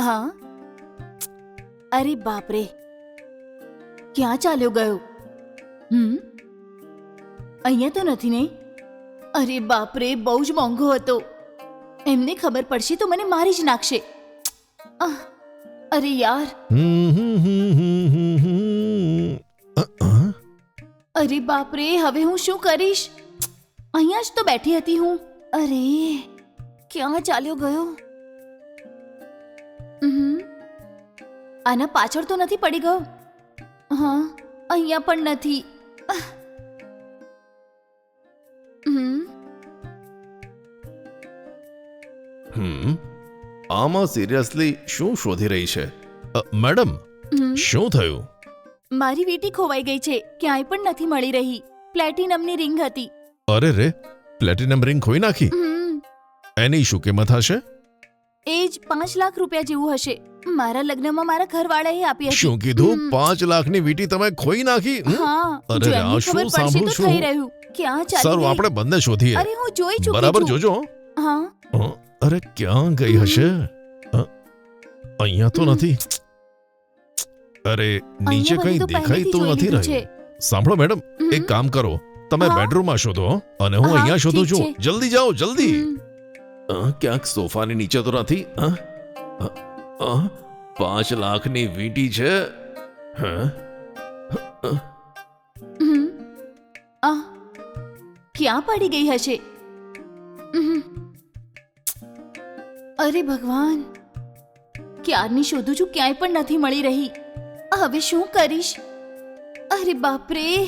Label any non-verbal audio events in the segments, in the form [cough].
હા? અરે બાપરે. ક્યાં ચાલ્યો ગયો? હમ? અહીંયા તો નથી ને? અરે બાપરે, બહુ જ મોંઘો હતો. એમને ખબર પડશે તો મને મારી જ નાખશે. અરે યાર. અરે બાપરે, હવે હું શું કરીશ? અહીંયા જ તો બેઠી હતી હું. અરે, ક્યાં ચાલ્યો ગયો? આના પાછળ તો નથી પડી ગયો? હા અહીંયા પણ નથી. હમ. આમાં સિરિયસલી શું શોધી રહી છે? મેડમ શું થયું? મારી વીંટી ખોવાઈ ગઈ છે ક્યાંય પણ નથી મળી રહી. પ્લેટિનમની રિંગ હતી. અરે રે પ્લેટિનમ રિંગ ખોઈ નાખી. એની શું કિંમત હશે? એ જ પાંચ લાખ રૂપિયા જેવું હશે. મારા લગ્નમાં મારા ઘરવાળાએ આપી હતી. શું કીધું? પાંચ લાખની વીટી તમે ખોઈ નાખી? હા અરે આ શું સાંભળું છું? થઈ રહ્યું. ક્યાં ચાલી સારું આપણે બંને શોધીએ. અરે હું જોઈ ચૂકી બરાબર જોજો. હા. અરે ક્યાં ગઈ હશે? અહીંયા તો નથી. અરે નીચે કઈ દેખાઈ તો નથી રહ્યું. સાંભળો મેડમ એક કામ કરો. તમે બેડરૂમમાં શોધો અને હું અહીંયા શોધું છું. જલ્દી જાઓ જલ્દી. ક્યાંક સોફાની નીચે તો નથી. અ? પાંચ લાખની વીંટી છે? ક્યાં પડી ગઈ હશે? અરે ભગવાન, ક્યારની શોધું છું ક્યાંય પણ નથી મળી રહી. હવે શું કરીશ? અરે બાપરે.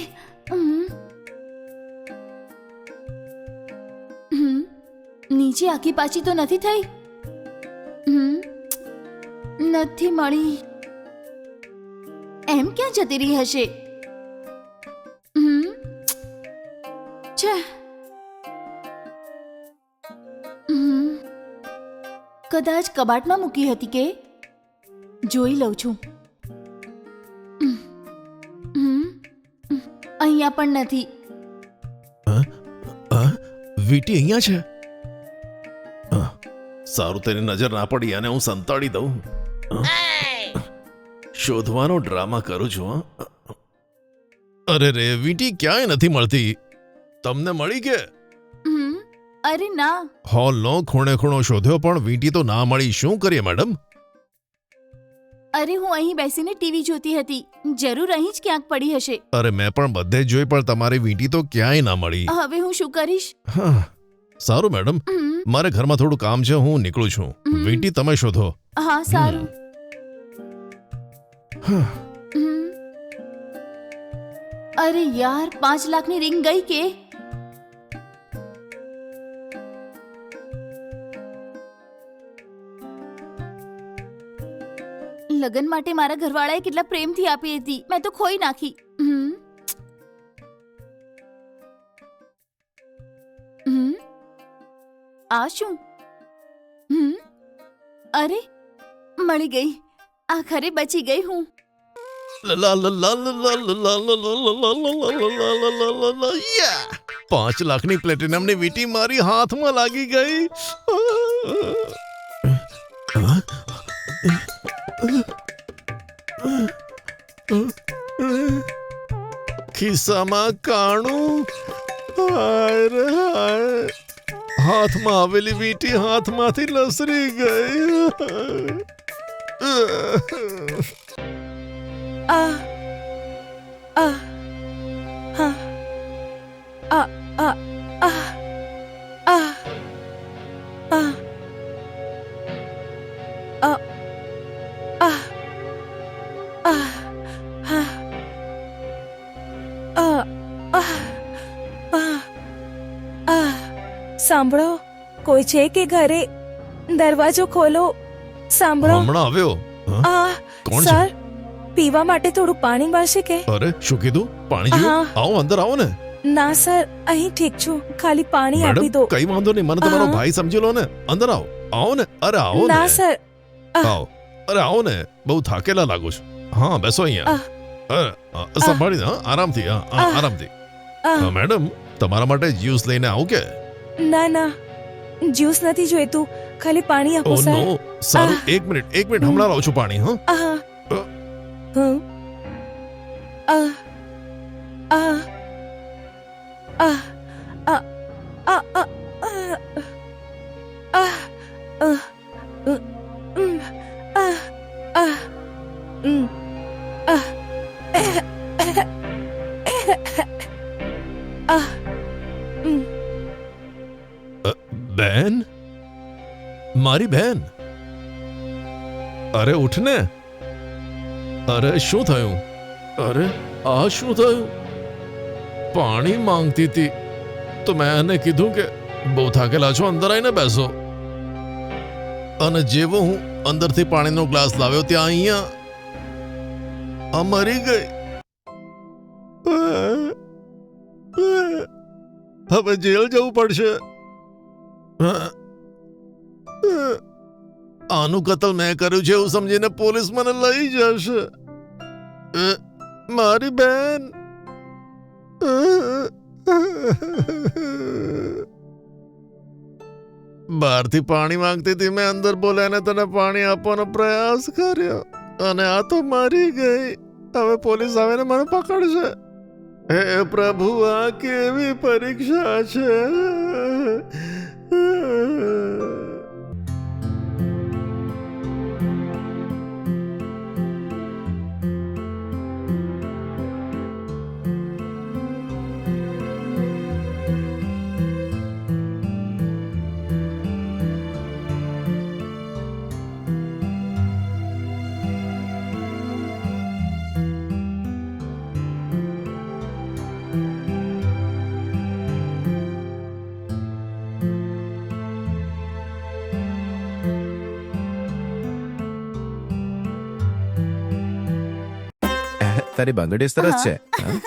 નીચે આખી પાછી તો નથી થઈ. નથી મળી. એમ ક્યાં જતી રહી હશે. કદાચ કબાટમાં મૂકી હતી કે? જોઈ લઉં છું. અહીંયા પણ નથી. વીટી અહીંયા છે? સારું તેની નજર ના પડી અને હું સંતાડી દઉં. શોધવાનો ડ્રામા કરું છું. અરે રે વીંટી ક્યાંય નથી મળતી. તમને મળી કે? હમ. અરે ના. હોલનો ખૂણે ખૂણો શોધ્યો પણ વીંટી તો ના મળી. શું કરીએ મેડમ? અરે હું અહીં બેસીને ટીવી જોતી હતી. જરૂર અહીં જ ક્યાંક પડી હશે. અરે મેં પણ બધે જ જોઈ પણ તમારી વીંટી તો ક્યાંય ના મળી. હવે હું શું કરીશ? હા સારું મેડમ. હમ. મારે ઘરમાં થોડું કામ છે હું નીકળું છું. હમ. વીંટી તમે શોધો. હા સારું. અરે યાર પાંચ લાખની રિંગ ગઈ કે લગન માટે મારા ઘરવાળાએ કેટલા પ્રેમથી આપી હતી મેં તો ખોઈ નાખી. આ શું અરે મળી ગઈ आखिर बची गई हूँ। पाँच लाख ने प्लेटिनम ने वीटी मारी हाथ में लगी गई खिस्सा में काणू हाथ में आवेली वीटी हाथ में थी लसरी गई આ આ હા આ આ આ આ આ આ આ આ હા આ આ આ આ સાંભળો કોઈ છે કે ઘરે દરવાજો ખોલો સાંભળો. હમણાં આવ્યો? હા? આ કોણ છે? સર પીવા માટે થોડું પાણી મળશે કે? અરે શું કીધું? પાણી જોઈએ? હા. આવો અંદર આવો ને. ના સર અહીં ઠીક છું. ખાલી પાણી આપી મેડમ દો. કઈ વાંધો નહીં. મને તમારો હા. ભાઈ સમજી લો ને. અંદર આવો. આવો ને. અરે આવો ને ના. સર. આ. આવો. અરે આવો ને. બહુ થાકેલા લાગો છો. હા બેસો અહીંયા. અરે, અ, સંભાળીને હા આરામથી હા હા, આ. આરામથી. આ, હા, મેડમ તમારા માટે જ્યુસ લઈને આવું કે? ના ના. જ્યુસ નથી જોઈતું ખાલી પાણી આપો સર નો સારું. એક મિનિટ એક મિનિટ હમણાં લાવું છું પાણી હા. આહ. આહ. આ. આ. મારી બેન અરે ઉઠ ને અરે શું થયું? અરે આ શું થયું? પાણી માંગતી હતી તો મેં એને કીધું કે બહુ થાકેલા છો અંદર આવીને બેસો. અને જેવો હું અંદરથી પાણીનો ગ્લાસ લાવ્યો ત્યાં અહીંયા આ મરી ગઈ. હવે જેલ જવું પડશે. આનું કતલ મેં કર્યું છે એવું સમજીને પોલીસ મને લઈ જશે મારી બેન બહારથી પાણી માંગતી હતી મેં અંદર બોલાવીને તને પાણી આપવાનો પ્રયાસ કર્યો અને આ તો મારી ગઈ હવે પોલીસ આવીને મને પકડશે હે પ્રભુ આ કેવી પરીક્ષા છે તારી બંગડી સરસ છે.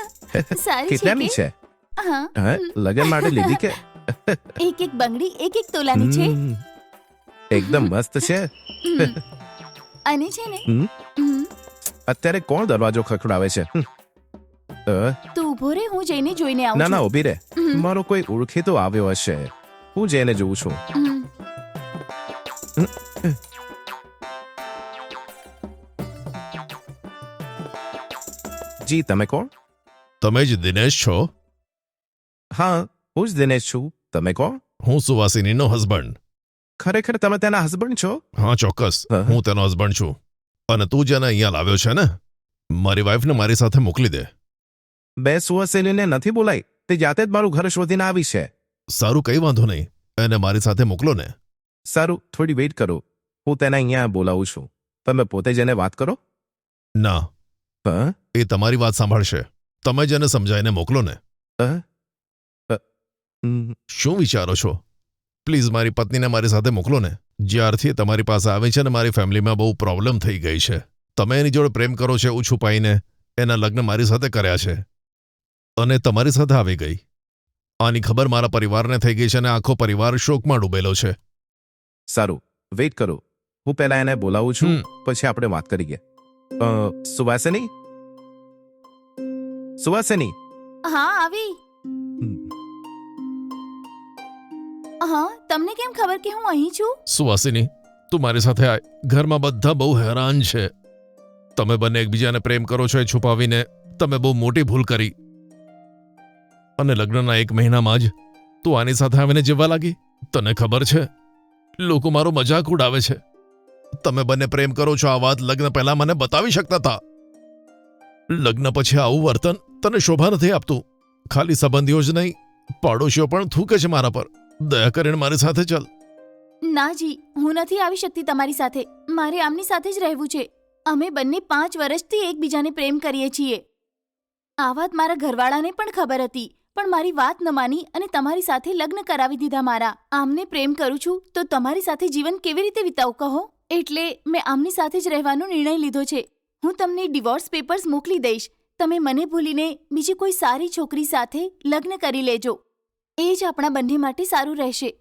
[laughs] સારી કેટલાની છે? હા. લગન માટે લીધી કે? [laughs] એક એક બંગડી એક એક તોલાની છે. એકદમ મસ્ત છે. [laughs] અને છે ને. અત્યારે કોણ દરવાજો ખખડાવે છે? તું ઊભો રે હું જઈને જોઈને આવું ના ના ઊભી રે. મારો કોઈ ઓળખીતો આવ્યો હશે. હું જઈને જોઉં છું. જી તમે કોણ? તમે જ દિનેશ છો? હા હું જ દિનેશ છું. તમે કોણ? હું સુવાસિનીનો હસબન્ડ ખરેખર તમે તેના હસબન્ડ છો? હા ચોક્કસ. હા. હું. તેનો હસબન્ડ છું. અને તું જેને અહીંયા લાવ્યો છે ને? મારી વાઈફને મારી સાથે મોકલી દે. બે સુવાસિનીને નથી બોલાઈ તે જાતે જ મારું ઘર શોધીને આવી છે. સારું કઈ વાંધો નહીં. એને મારી સાથે મોકલો ને. સારું થોડી વેઇટ કરો. હું તેને અહીંયા બોલાવું છું. તમે પોતે જઈને વાત કરો. ના. એ તમારી વાત સાંભળશે. તમે જ એને સમજાવીને મોકલો ને. શું વિચારો છો? પ્લીઝ મારી પત્નીને મારી સાથે મોકલો ને. જ્યારથી તમારી પાસે આવી છે ને મારી ફેમિલીમાં બહુ પ્રોબ્લેમ થઈ ગઈ છે. તમે એની જોડે પ્રેમ કરો છો એવું છુપાઈને એના લગ્ન મારી સાથે કર્યા છે. અને તમારી સાથે આવી ગઈ. આની ખબર મારા પરિવારને થઈ ગઈ છે અને આખો પરિવાર શોકમાં ડૂબેલો છે. સારું. વેઇટ કરો. હું પહેલા એને બોલાવું છું પછી આપણે વાત કરીએ. સુવાસિની સુવાસિની હા આવી. હા તમને કેમ ખબર કે હું અહીં છું? સુવાસિની તું મારી સાથે આય. ઘરમાં બધા બહુ હેરાન છે. તમે બંને એકબીજાને પ્રેમ કરો છો એ છુપાવીને તમે બહુ મોટી ભૂલ કરી. અને લગ્નના એક મહિનામાં જ તું આની સાથે આવીને જીવવા લાગી. તને ખબર છે? લોકો મારો મજાક ઉડાવે છે. તમે બંને પ્રેમ કરો છો, આ વાત લગ્ન પહેલા મને બતાવી શકતા હતા. લગ્ન પછી આવું વર્તન તને શોભા નથી આપતું. ખાલી સંબંધીઓ જ નહીં, પાડોશીઓ પણ થૂકે છે મારા પર. દયા કરીને મારી સાથે ચાલ. ના જી, હું નથી આવી શકતી તમારી સાથે. મારે આમની સાથે જ રહેવું છે. અમે બંને પાંચ વર્ષથી એકબીજાને પ્રેમ કરીએ છીએ. આ વાત મારા ઘરવાળાને પણ ખબર હતી, પણ મારી વાત ન માની અને તમારી સાથે લગ્ન કરાવી દીધા મારા. આમને પ્રેમ કરું છું, તો તમારી સાથે જીવન કેવી રીતે વિતાવું કહો? એટલે મેં આમની સાથે જ રહેવાનો નિર્ણય લીધો છે. હું તમને ડિવોર્સ પેપર્સ મોકલી દઈશ. તમે મને ભૂલીને બીજી કોઈ સારી છોકરી સાથે લગ્ન કરી લેજો. એ જ આપણા બંને માટે સારું રહેશે.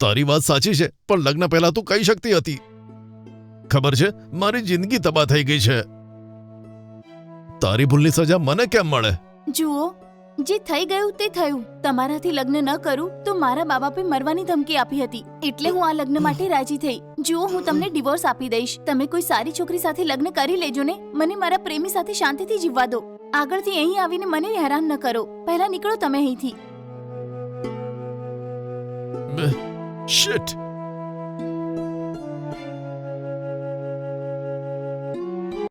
તારી વાત સાચી છે પણ લગ્ન પહેલા તું કહી શકતી હતી. ખબર છે મારી જિંદગી તબાહ થઈ ગઈ છે. તારી ભૂલની સજા મને કેમ મળે? જુઓ જે થઈ ગયું તે થયું. તમારાથી લગ્ન ન કરું તો મારા મા બાપે મરવાની ધમકી આપી હતી. એટલે હું આ લગ્ન માટે રાજી થઈ. જુઓ, હું તમને ડિવોર્સ આપી દઈશ. તમે કોઈ સારી છોકરી સાથે લગ્ન કરી લેજો ને. મને મારા પ્રેમી સાથે શાંતિથી જીવવા દો. આગળથી અહીં આવીને મને હેરાન ન કરો. પહેલા નીકળો તમે અહીંથી. શિટ.